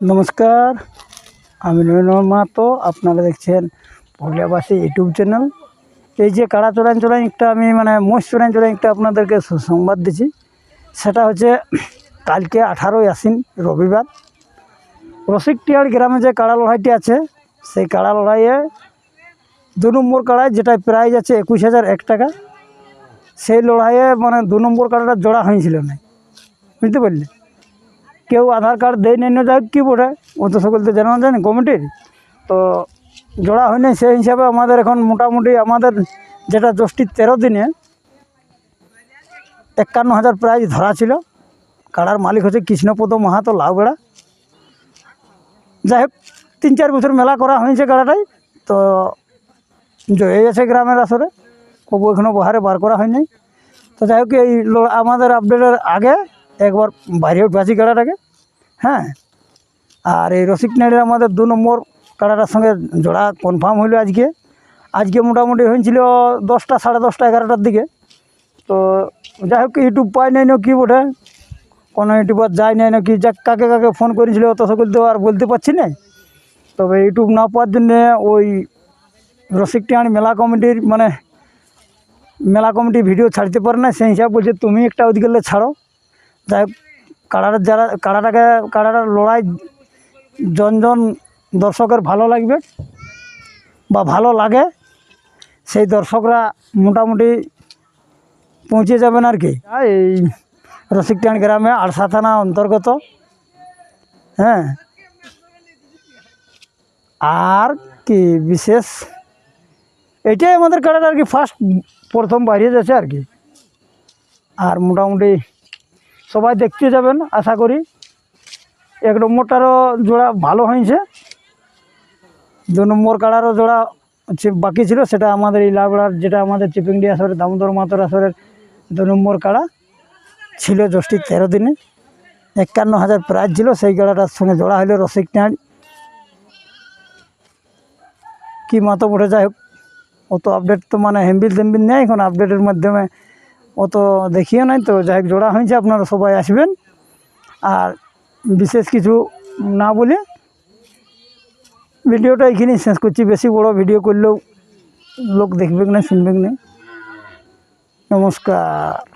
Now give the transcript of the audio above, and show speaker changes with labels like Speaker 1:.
Speaker 1: নমস্কার, আমি নরেন্দ্র মাহাতো, আপনারা দেখছেন পুরুলিয়াবাসী ইউটিউব চ্যানেল। এই যে কাড়া চোরান চোরান একটা আমি মানে মোষ চোরান চোরান একটা আপনাদেরকে সুসংবাদ দিচ্ছি। সেটা হচ্ছে কালকে আঠারোই আসিন রবিবার। রসিকটিয়ার গ্রামে যে কাড়া লড়াইটি আছে, সেই কাড়া লড়াইয়ে দু নম্বর কাড়ায় যেটা প্রাইজ আছে একুশ হাজার এক টাকা, সেই লড়াইয়ে মানে দু নম্বর কাড়াটা জোড়া হয়েছিল না। বুঝতে পারলে? কেউ আধার কার্ড দেয় নাই, না যাক, কী বটে? ও তো সকল তো জানা যায় না কমিটির। তো জোড়া হয়নি সেই হিসাবে আমাদের এখন মোটামুটি আমাদের যেটা দশটি তেরো দিনে একান্ন হাজার প্রাইজ ধরা ছিল। কাড়ার মালিক হচ্ছে কৃষ্ণপদ মাহাতো লাউবেড়া। যাই হোক, তিন চার বছর মেলা করা হয়েছে কাড়াটাই তো জয়ে গেছে গ্রামের আসরে, কবু এখনও বাহারে বার করা হয়নি তো যাই হোক, এই আমাদের আপডেটের আগে একবার বাইরে উঠবাছি কাড়াটাকে হ্যাঁ? আর এই রসিক নাইডের আমাদের দু নম্বর কাড়াটার সঙ্গে জোড়া কনফার্ম হইল আজকে। আজকে মোটামুটি হয়েছিল দশটা, সাড়ে দশটা, এগারোটার দিকে। তো যাই হোক, ইউটিউব পাই নাই না কি বটে? কোনো ইউটিউবার যায় নাই না কি? যাক, কাকে কাকে ফোন করেছিল অত সকল তো আর বলতে পারছি না তবে ইউটিউব না পাওয়ার জন্যে ওই রসিকটিয়ান মেলা কমিটির মানে মেলা কমিটি ভিডিও ছাড়তে পারে না। সেই হিসাবে বলছে, তুমি একটা ওদিকে ছাড়ো। যাই কাড়াটা যারা কাড়াটাকে কাড়াটার লড়াই জনজন দর্শকের ভালো লাগবে বা ভালো লাগে, সেই দর্শকরা মোটামুটি পৌঁছে যাবেন আর কি। এই রসিকটান গ্রামে আড়সা থানা অন্তর্গত হ্যাঁ। আর কি বিশেষ, এটাই আমাদের কাড়াটা আর কি ফার্স্ট প্রথম বাইরে যাচ্ছে আর কি। আর মোটামুটি সবাই দেখতে যাবেন, আশা করি। এক নম্বরটারও জোড়া ভালো হয়েছে। দু নম্বর কাড়ারও জোড়া বাকি ছিল, সেটা আমাদের এই যেটা আমাদের চিপিংডি আসরের, দামোদর মাতর আসরের দু নম্বর কাড়া ছিল দশটি তেরো দিনে। একান্ন হাজার প্রাইজ ছিল, সেই কাড়াটার সঙ্গে জোড়া হলো রসিক নাড় কি মাতো পড়ে যাই হোক, অত আপডেট তো মানে হেম্বিল তেম্বিল নেই, এখন আপডেটের মাধ্যমে অত দেখিও নাই তো যাই হোক জোড়া হয়েছে আপনারা সবাই আসবেন আর বিশেষ কিছু না বলে ভিডিওটা এখানেই শেষ করছি বেশি বড় ভিডিও করলেও লোক দেখবে না শুনবে না নমস্কার